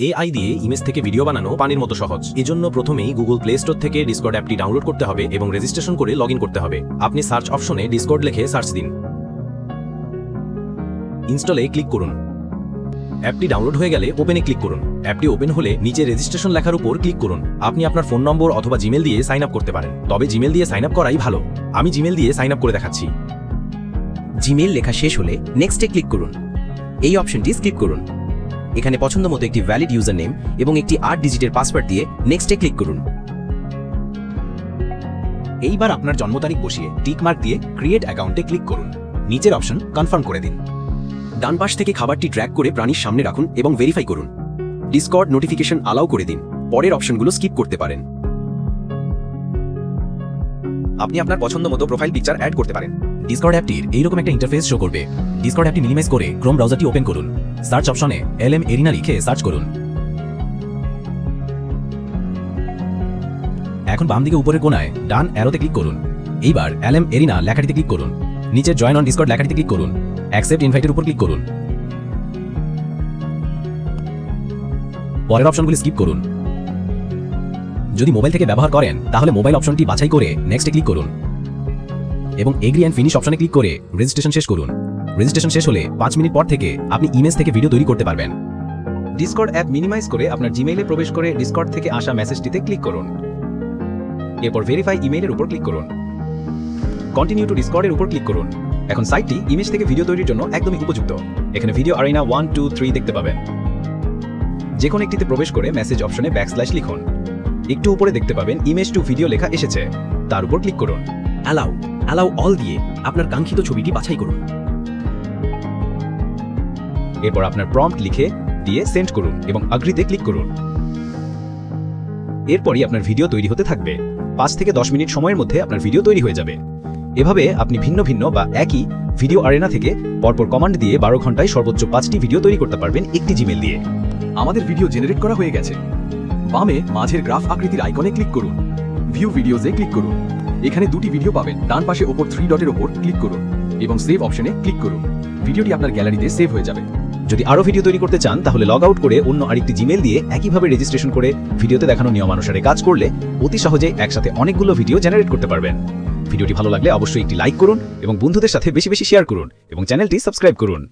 AI দিয়ে image থেকে video বানানো পানির মতো সহজ। এজন্য প্রথমেই গুগল প্লে স্টোর থেকে ডিসকর্ড অ্যাপটি ডাউনলোড করতে হবে এবং রেজিস্ট্রেশন করে লগ করতে হবে। আপনি সার্চ অপশনে ডিসকর্ড লিখে সার্চ দিন। ইনস্টলে ক্লিক করুন। অ্যাপটি ডাউনলোড হয়ে গেলে ওপেনে ক্লিক করুন। অ্যাপটি ওপেন হলে নিচে রেজিস্ট্রেশন লেখার উপর ক্লিক করুন। আপনি আপনার ফোন নম্বর অথবা জিমেল দিয়ে সাইন আপ করতে পারেন। তবে জিমেল দিয়ে সাইন আপ করাই ভালো। আমি জিমেল দিয়ে সাইন আপ করে দেখাচ্ছি। জিমেল লেখা শেষ হলে নেক্সটে ক্লিক করুন। এই অপশনটি স্কিপ করুন। এখানে পছন্দ মতো একটি ভ্যালিড ইউজার নেম এবং একটি আট ডিজিটের পাসওয়ার্ড দিয়ে নেক্সটে ক্লিক করুন। এইবার আপনার জন্ম তারিখ বসিয়ে টিকমার্ক দিয়ে ক্রিয়েট অ্যাকাউন্টে ক্লিক করুন। নিচের অপশন কনফার্ম করে দিন। ডান পাশ থেকে খাবারটি ট্র্যাক করে প্রাণীর সামনে রাখুন এবং ভেরিফাই করুন। ডিসকর্ড নোটিফিকেশন অ্যালাউ করে দিন। পরের অপশনগুলো স্কিপ করতে পারেন। আপনি আপনার পছন্দ মতো প্রোফাইল পিকচার অ্যাড করতে পারেন। ডিসকর্ড অ্যাপটির এইরকম একটা ইন্টারফেস শো করবে। ডিসকর্ড অ্যাপটি মিনিমাইজ করে ক্রোম ব্রাউজারটি ওপেন করুন। সার্চ অপশনে এল এম এরিনা লিখে সার্চ করুন। এখন বাম দিকে উপরের কোনায় ডান অ্যারোতে ক্লিক করুন। এইবার এল এম এরিনা লেখাটিতে ক্লিক করুন। নিচে জয়েন অন ডিসকর্ড লেখাটিতে ক্লিক করুন। অ্যাকসেপ্ট ইনভাইটের উপর ক্লিক করুন। পরের অপশনগুলি স্কিপ করুন। যদি মোবাইল থেকে ব্যবহার করেন, তাহলে মোবাইল অপশনটি বাছাই করে নেক্সটে ক্লিক করুন। এবং এগ্রি অ্যান্ড ফিনিশ অপশনে ক্লিক করে রেজিস্ট্রেশন শেষ করুন। রেজিস্ট্রেশন শেষ হলে পাঁচ মিনিট পর থেকে আপনি ইমেজ থেকে ভিডিও তৈরি করতে পারবেন। ডিসকর্ড অ্যাপ মিনিমাইজ করে আপনার জিমেইলে প্রবেশ করে ডিসকর্ড থেকে আসা মেসেজটিতে ক্লিক করুন। এরপর ভেরিফাই ইমেইলের উপর ক্লিক করুন। কন্টিনিউ টু ডিসকর্ডের উপর ক্লিক করুন। এখন সাইটটি ইমেজ থেকে ভিডিও তৈরির জন্য একদমই উপযুক্ত। এখানে video arena one two three দেখতে পাবেন। যে কোনো একটিতে প্রবেশ করে মেসেজ অপশনে ব্যাকস্ল্যাশ লিখুন। একটু উপরে দেখতে পাবেন ইমেজ টু ভিডিও লেখা এসেছে। তার উপর ক্লিক করুন। অ্যালাউ অ্যালাউ অল দিয়ে আপনার কাঙ্ক্ষিত ছবিটি বাছাই করুন। এরপর আপনার প্রম্পট লিখে দিয়ে সেন্ড করুন এবং আগ্রিতে ক্লিক করুন। এরপরই আপনার ভিডিও তৈরি হতে থাকবে। পাঁচ থেকে দশ মিনিট সময়ের মধ্যে আপনার ভিডিও তৈরি হয়ে যাবে। এভাবে আপনি ভিন্ন ভিন্ন বা একই ভিডিও আরেনা থেকে পরপর কমান্ড দিয়ে বারো ঘন্টায় সর্বোচ্চ পাঁচটি ভিডিও তৈরি করতে পারবেন একটি জিমেল দিয়ে। আমাদের ভিডিও জেনারেট করা হয়ে গেছে। বামে মাঝের গ্রাফ আকৃতির আইকনে ক্লিক করুন। ভিউ ভিডিওজে ক্লিক করুন। এখানে দুটি ভিডিও পাবেন। ডান পাশে ওপর থ্রি ডটের ওপর ক্লিক করুন এবং সেভ অপশনে ক্লিক করুন। ভিডিওটি আপনার গ্যালারিতে সেভ হয়ে যাবে। যদি আরও ভিডিও তৈরি করতে চান, তাহলে লগ আউট করে অন্য আরেকটি জিমেল দিয়ে একইভাবে রেজিস্ট্রেশন করে ভিডিওতে দেখানো নিয়মানুসারে কাজ করলে অতি সহজে একসাথে অনেকগুলো ভিডিও জেনারেট করতে পারবেন। ভিডিওটি ভালো লাগলে অবশ্যই একটি লাইক করুন এবং বন্ধুদের সাথে বেশি বেশি শেয়ার করুন এবং চ্যানেলটি সাবস্ক্রাইব করুন।